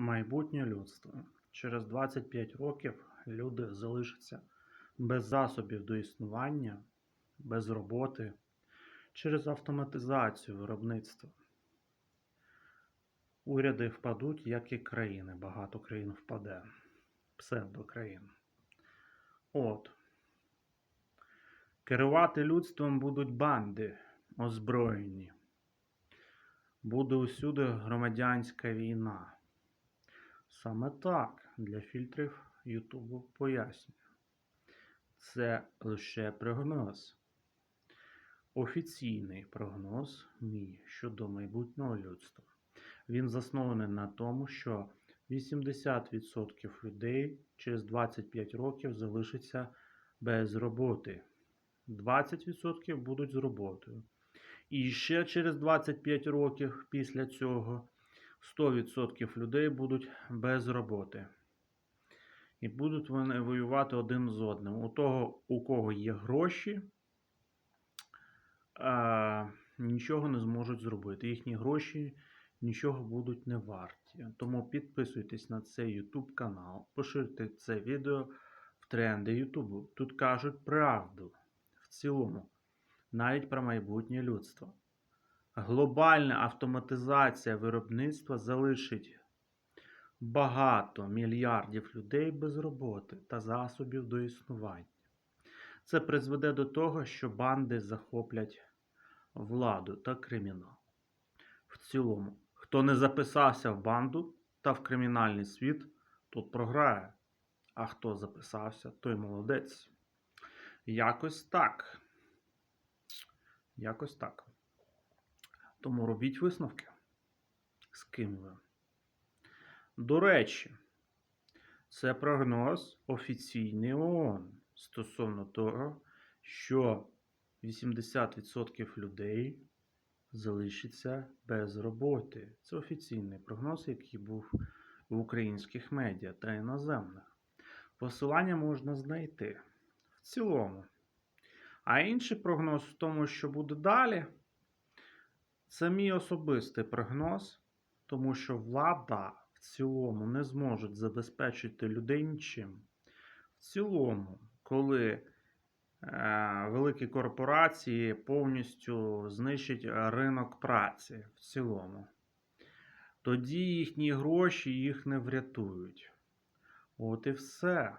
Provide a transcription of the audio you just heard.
Майбутнє людство. Через 25 років люди залишаться без засобів до існування, без роботи, через автоматизацію виробництва. Уряди впадуть, як і країни. Багато країн впаде. Псевдокраїн. От. Керувати людством будуть банди озброєні. Буде усюди громадянська війна. Саме так для фільтрів Ютубу пояснюю. Це лише прогноз. Офіційний прогноз мій щодо майбутнього людства. Він заснований на тому, що 80% людей через 25 років залишиться без роботи. 20% будуть з роботою. І ще через 25 років після цього 100% людей будуть без роботи. І будуть вони воювати один з одним. У того, у кого є гроші, а, нічого не зможуть зробити. Їхні гроші нічого будуть не варті. Тому підписуйтесь на цей YouTube канал, поширте це відео в тренди YouTube. Тут кажуть правду в цілому, навіть про майбутнє людство. Глобальна автоматизація виробництва залишить багато мільярдів людей без роботи та засобів до існування. Це призведе до того, що банди захоплять владу та кримінал. В цілому, хто не записався в банду та в кримінальний світ, тут програє. А хто записався, той молодець. Якось так. Якось так. Тому робіть висновки. З ким ви. До речі, це прогноз офіційний ООН стосовно того, що 80% людей залишиться без роботи. Це офіційний прогноз, який був в українських медіа та іноземних. Посилання можна знайти в цілому. А інший прогноз в тому, що буде далі, це мій особистий прогноз, тому що влада в цілому не зможе забезпечити людей нічим. В цілому, коли е, великі корпорації повністю знищать ринок праці в цілому, тоді їхні гроші їх не врятують. От і все.